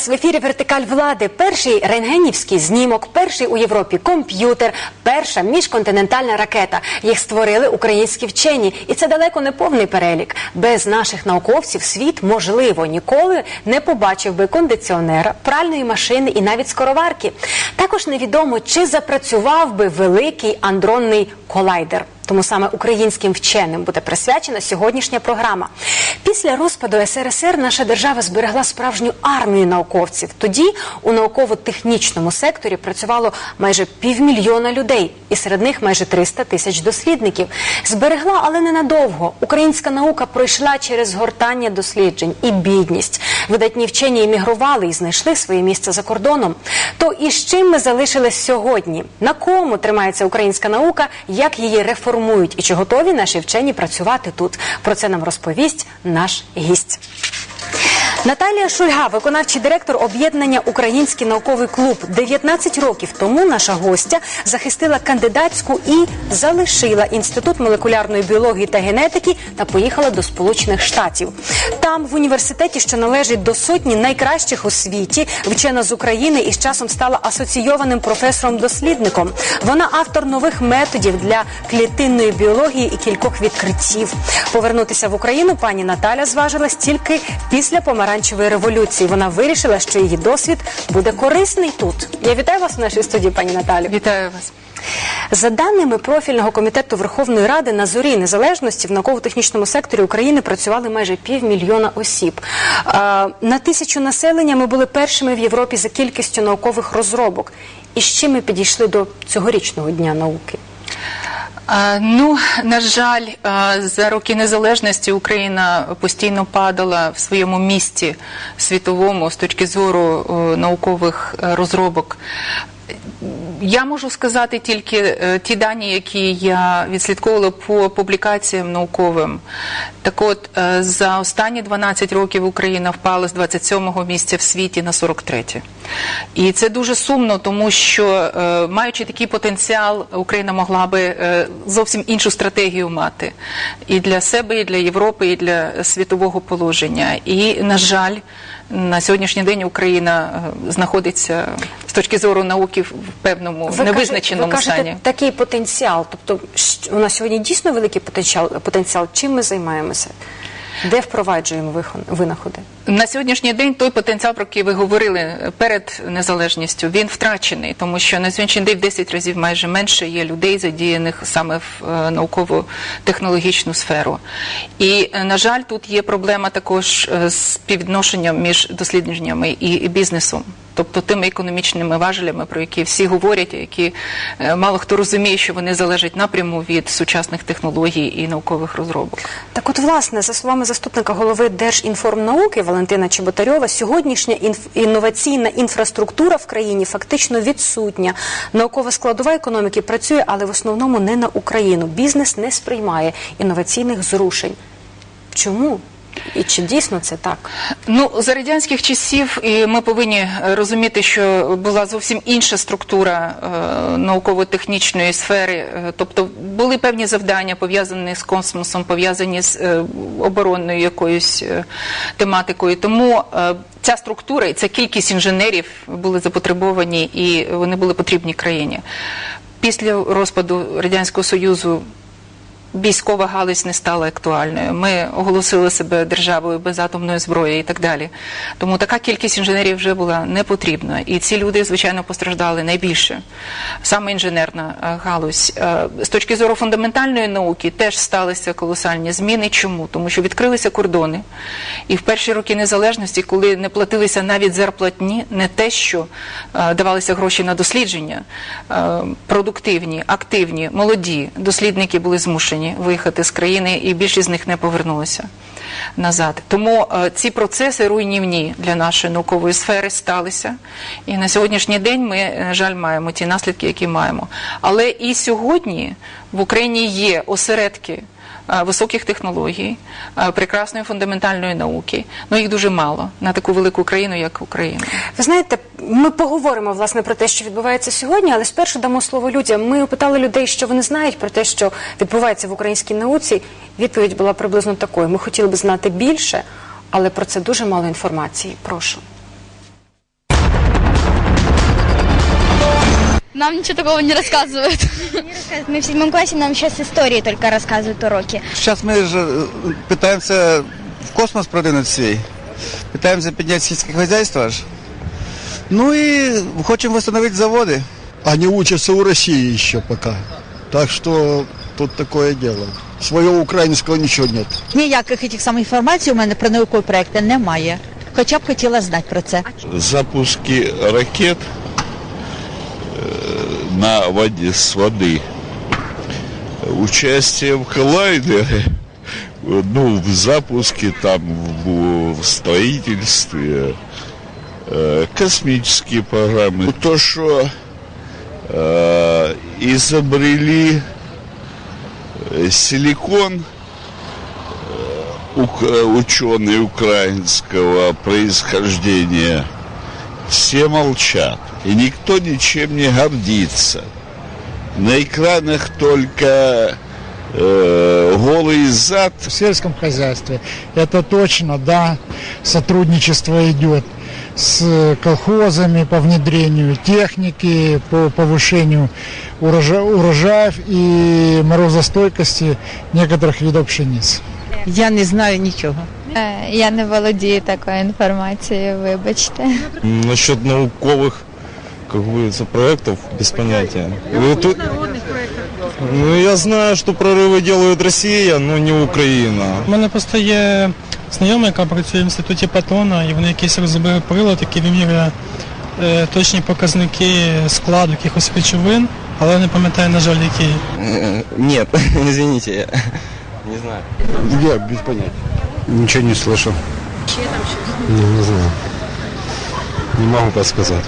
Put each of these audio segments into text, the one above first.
час в ефірі Вертикаль влади. Перший рентгенівський знімок, перший у Європі комп'ютер, перша міжконтинентальна ракета. Їх створили українські вчені, і це далеко не повний перелік. Без наших науковців світ можливо ніколи не побачив би кондиціонера, пральної машини і навіть скороварки. Також невідомо, чи запрацював би великий андронний колайдер. Тому саме українським вченим буде присвячена сьогоднішня програма. Після розпаду СРСР наша держава зберегла справжню армію науковців. Тоді у науково-технічному секторі працювало майже півмільйона людей, і серед них майже 300 тисяч дослідників. Зберегла, але ненадовго. Українська наука пройшла через згортання досліджень і бідність. Видатні вчені емігрували і знайшли своє місце за кордоном. То і з чим ми залишились сьогодні? На кому тримається українська наука? Як її реформують? І чи готові наші вчені працювати тут? Про це нам розповість наш гість. Наталія Шульга, виконавчий директор об'єднання Український науковий клуб. 19 років тому наша гостя захистила кандидатську і залишила інститут молекулярної біології та генетики та поїхала до Сполучених Штатів. Там, в університеті, що належить до сотні найкращих у світі, вчена з України і з часом стала асоційованим професором-дослідником. Вона автор нових методів для клітинної біології і кількох відкриттів. Повернутися в Україну пані Наталя зважилась тільки після помаранчевої революції. Вона вирішила, що її досвід буде корисний тут. Я вітаю вас в нашій студії, пані Наталю. Вітаю вас. За даними профільного комітету Верховної Ради на зорі незалежності в науково-технічному секторі України працювали майже півмільйона осіб. На тисячу населення ми були першими в Європі за кількістю наукових розробок. І з чим ми підійшли до цьогорічного дня науки? Ну, на жаль, за роки незалежності Україна постійно падала в своєму місті світовому з точки зору наукових е, розробок. Я можу сказати тільки е, ті дані, які я відслідковувала по публікаціям науковим. Так от, е, за останні 12 років Україна впала з 27-го місця в світі на 43-те. І це дуже сумно, тому що, е, маючи такий потенціал, Україна могла би зовсім іншу стратегію мати і для себе, і для Європи, і для світового положення. І, на жаль, на сьогоднішній день Україна е, знаходиться з точки зору науки в певному невизначеному ви кажете, стані. такий потенціал. Тобто у нас сьогодні дійсно великий потенціал. потенціал. Чим ми займаємося? Де впроваджуємо винаходи? На сьогоднішній день той потенціал, про який ви говорили перед незалежністю, він втрачений, тому що на сьогоднішній день в 10 разів майже менше є людей, задіяних саме в е, науково-технологічну сферу. І, е, на жаль, тут є проблема також е, з співвідношенням між дослідженнями і бізнесом. Тобто тими економічними важелями, про які всі говорять, які е, мало хто розуміє, що вони залежать напряму від сучасних технологій і наукових розробок. Так от, власне, за словами заступника голови Держінформнауки Валентина Чеботарьова, сьогоднішня інф- інноваційна інфраструктура в країні фактично відсутня. Наукова складова економіки працює, але в основному не на Україну. Бізнес не сприймає інноваційних зрушень. Чому? І чи дійсно це так? Ну, за радянських часів і ми повинні е, розуміти, що була зовсім інша структура е, науково-технічної сфери. Е, Тобто були певні завдання пов'язані з космосом, пов'язані з е, оборонною якоюсь е, тематикою. Тому е, ця структура і ця кількість інженерів були запотребовані і вони були потрібні країні. Після розпаду Радянського Союзу військова галузь не стала актуальною. Ми оголосили себе державою без атомної зброї і так далі. Тому така кількість інженерів вже була не потрібна. І ці люди, звичайно, постраждали найбільше. Саме інженерна е, галузь. Е, З точки зору фундаментальної науки теж сталися колосальні зміни. Чому? Тому що відкрилися кордони. І в перші роки незалежності, коли не платилися навіть зарплатні, не те, що е, давалися гроші на дослідження, продуктивні, активні, молоді дослідники були змушені виїхати з країни, і більшість з них не повернулися назад. Тому е, ці процеси руйнівні для нашої наукової сфери сталися. І на сьогоднішній день ми, на жаль, маємо ті наслідки, які маємо. Але і сьогодні в Україні є осередки е, високих технологій, е, прекрасної фундаментальної науки. Ну їх дуже мало на таку велику країну, як Україна. Ви знаєте, ми поговоримо власне про те, що відбувається сьогодні, але спершу дамо слово людям. Ми опитали людей, що вони знають про те, що відбувається в українській науці. Відповідь була приблизно такою: ми хотіли б знати більше, але про це дуже мало інформації. Прошу. Нам ничего такого не рассказывают. Мы в седьмом классе, нам сейчас истории только рассказывают уроки. Сейчас мы же э, пытаемся в космос продвинуть свей. Пытаемся поднять сельское хозяйство. аж. Ну и хотим восстановить заводы. Они учатся у России еще пока. Так что тут такое дело. Своего украинского ничего нет. Ніяких тих самих інформацій у мене про наукові проекти немає. Хоча б хотіла знати про це. запуски ракет э, На воде с воды, участие в коллайдере, ну, в запуске, там, в, в строительстве, э, космические программы. То, что э, изобрели э, силикон, э, ученые украинского происхождения, все молчат. И никто ничем не гордится. На экранах только э, голый зад в сельском хозяйстве. Это точно, да, сотрудничество идет с колхозами по внедрению техники, по повышению урожа- урожаев и морозостойкости некоторых видов пшениц. Я не знаю нічого. Е, Я не володію такою інформацією, вибачте. Насчет науковых, как говорится, проектов, без понятия. Вот тут- Ну, я знаю, что прорывы делает Россия, но не Украина. У мене просто є знайома, яка працює в інституті Патона, і вони якийсь розробили прилад, який вимірює е, точні показники складу якихось речовин, але я не пам'ятаю, на жаль, який. Нет, извините, я не знаю. Я без понятия. Ничего не слышал. Не, не знаю. Не могу подсказать.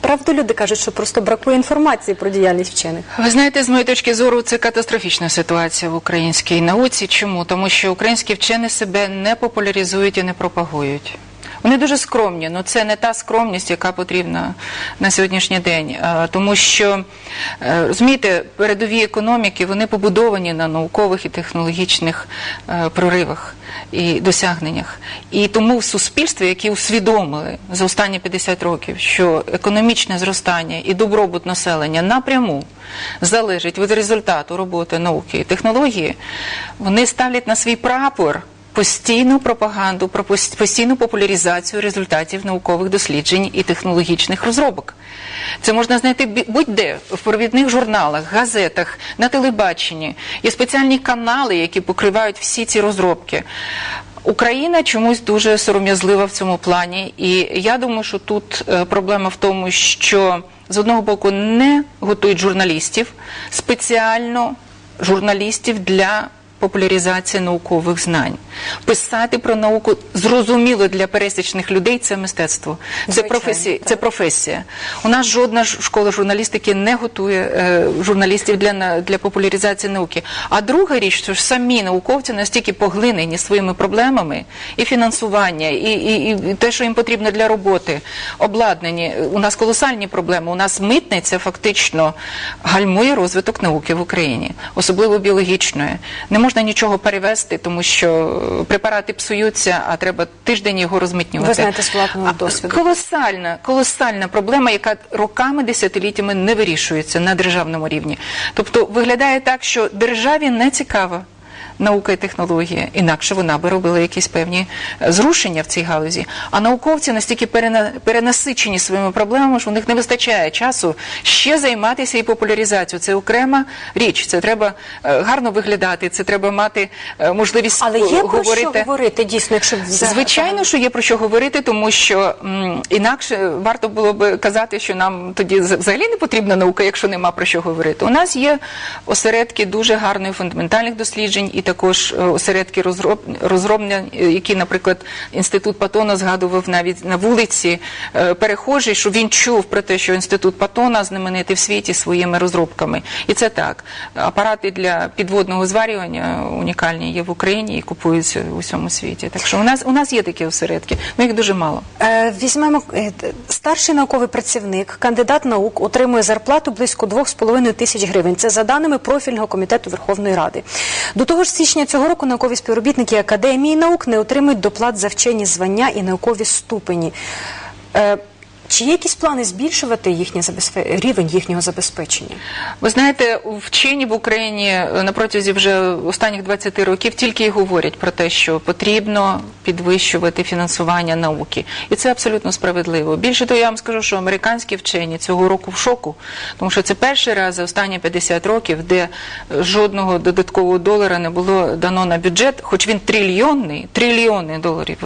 Правду люди кажуть, що просто бракує інформації про діяльність вчених. Ви знаєте, з моєї точки зору, це катастрофічна ситуація в українській науці. Чому? Тому що українські вчені себе не популяризують і не пропагують. Вони дуже скромні, але це не та скромність, яка потрібна на сьогоднішній день. Е, Тому що, е, розумієте, передові економіки вони побудовані на наукових і технологічних е, проривах і досягненнях. І тому в суспільстві, які усвідомили за останні 50 років, що економічне зростання і добробут населення напряму залежить від результату роботи науки і технології, вони ставлять на свій прапор постійну пропаганду, про постійну популяризацію результатів наукових досліджень і технологічних розробок. Це можна знайти будь-де в провідних журналах, газетах, на телебаченні. Є спеціальні канали, які покривають всі ці розробки. Україна чомусь дуже сором'язлива в цьому плані, і я думаю, що тут е, проблема в тому, що з одного боку не готують журналістів спеціально журналістів для популяризації наукових знань. Писати про науку зрозуміло для пересічних людей це мистецтво. Це Звичайно, професія. так. Це професія. У нас жодна школа журналістики не готує е, журналістів для, для популяризації науки. А друга річ, що ж самі науковці настільки поглинені своїми проблемами і фінансування, і, і, і те, що їм потрібно для роботи, обладнані. У нас колосальні проблеми. У нас митниця фактично гальмує розвиток науки в Україні, особливо біологічної. Не можна нічого перевести, тому що препарати псуються, а треба тиждень його розмитнювати. Ви знаєте з платного досвіду. Колосальна, колосальна проблема, яка роками, десятиліттями не вирішується на державному рівні. Тобто виглядає так, що державі не цікава. Наука і технологія, інакше вона би робила якісь певні е, зрушення в цій галузі. А науковці настільки перенасичені своїми проблемами, що у них не вистачає часу ще займатися і популяризацією. Це окрема річ. Це треба е, гарно виглядати, це треба мати е, можливість Але є про говорити. що говорити дійсно, якщо Звичайно, що є про що говорити, тому що м, інакше варто було би казати, що нам тоді взагалі не потрібна наука, якщо нема про що говорити. У нас є осередки дуже гарної фундаментальних досліджень і також е, осередки розроб, розроблення, е, які, наприклад, інститут Патона згадував навіть на вулиці е, перехожий, що він чув про те, що інститут Патона знаменитий в світі своїми розробками. І це так. Апарати для підводного зварювання унікальні є в Україні і купуються у всьому світі. Так що у нас у нас є такі осередки, але їх дуже мало. Візьмемо старший науковий працівник, кандидат наук, отримує зарплату близько 2,5 тисяч гривень. Це за даними профільного комітету Верховної Ради. До того ж, січня цього року наукові співробітники Академії наук не отримують доплат за вчені звання і наукові ступені. Е, Чи є якісь плани збільшувати їхнє забезпе... рівень їхнього забезпечення? Ви знаєте, вчені в Україні е, на протязі вже останніх 20 років тільки й говорять про те, що потрібно підвищувати фінансування науки, і це абсолютно справедливо. Більше того, я вам скажу, що американські вчені цього року в шоку, тому що це перший раз за останні 50 років, де е, жодного додаткового долара не було дано на бюджет, хоч він трильйонний, трильйони доларів.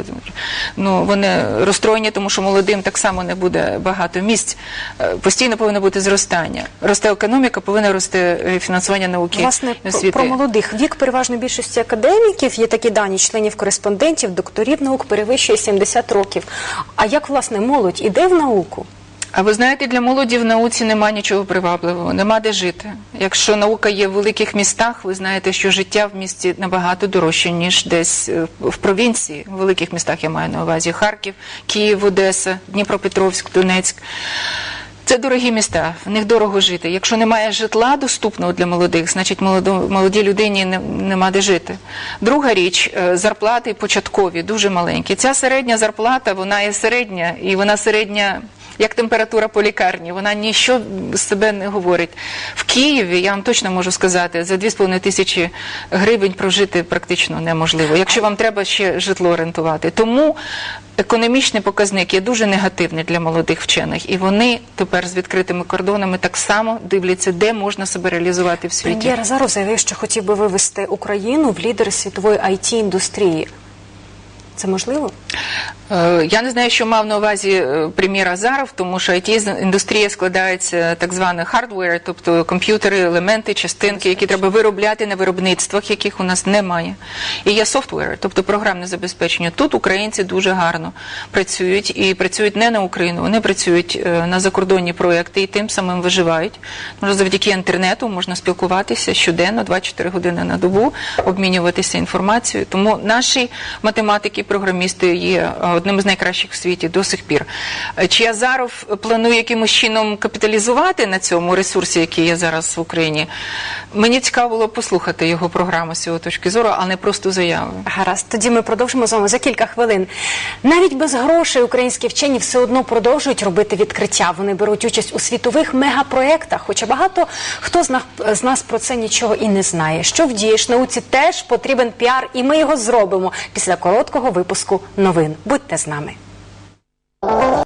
Ну вони розстроєні, тому що молодим так само не буде багато місць. Е, Постійно повинно бути зростання. Росте економіка, повинно рости е, фінансування науки Власне, про, освіти. про молодих вік переважно більшості академіків є такі дані членів кореспондентів, докторів наук перевищує 70 років. А як власне молодь іде в науку? А ви знаєте, для молоді в науці нема нічого привабливого, нема де жити. Якщо наука є в великих містах, ви знаєте, що життя в місті набагато дорожче, ніж десь е, в провінції. В великих містах я маю на увазі Харків, Київ, Одеса, Дніпропетровськ, Донецьк. Це дорогі міста, в них дорого жити. Якщо немає житла доступного для молодих, значить молодій людині нема де жити. Друга річ е, зарплати початкові, дуже маленькі. Ця середня зарплата, вона є середня, і вона середня. Як температура по лікарні, вона ніщо з себе не говорить. В Києві, я вам точно можу сказати, за 2,5 тисячі гривень прожити практично неможливо, якщо вам треба ще житло орендувати. Тому економічний показник є дуже негативний для молодих вчених, і вони тепер з відкритими кордонами так само дивляться, де можна себе реалізувати в світі. Прем'єр Азаров заявив, що хотів би вивести Україну в лідери світової it індустрії. Це можливо? Е, Я не знаю, що мав на увазі е, прем'єр Азаров, тому що it індустрія складається так званих hardware, тобто комп'ютери, елементи, частинки, які треба виробляти на виробництвах, яких у нас немає. І є software, тобто програмне забезпечення. Тут українці дуже гарно працюють і працюють не на Україну, вони працюють е, на закордонні проекти і тим самим виживають. Тому завдяки інтернету можна спілкуватися щоденно, 24 години на добу, обмінюватися інформацією. Тому наші математики, програмісти є е, одним з найкращих в світі до сих пір. Чи Азаров планує якимось чином капіталізувати на цьому ресурсі, який є зараз в Україні? Мені цікаво було послухати його програму з цього точки зору, а не просто заяви. Гаразд, тоді ми продовжимо з вами за кілька хвилин. Навіть без грошей українські вчені все одно продовжують робити відкриття. Вони беруть участь у світових мегапроєктах, хоча багато хто з нас про це нічого і не знає. Що вдієш, науці теж потрібен піар, і ми його зробимо після короткого випуску новин. Будьте з нами.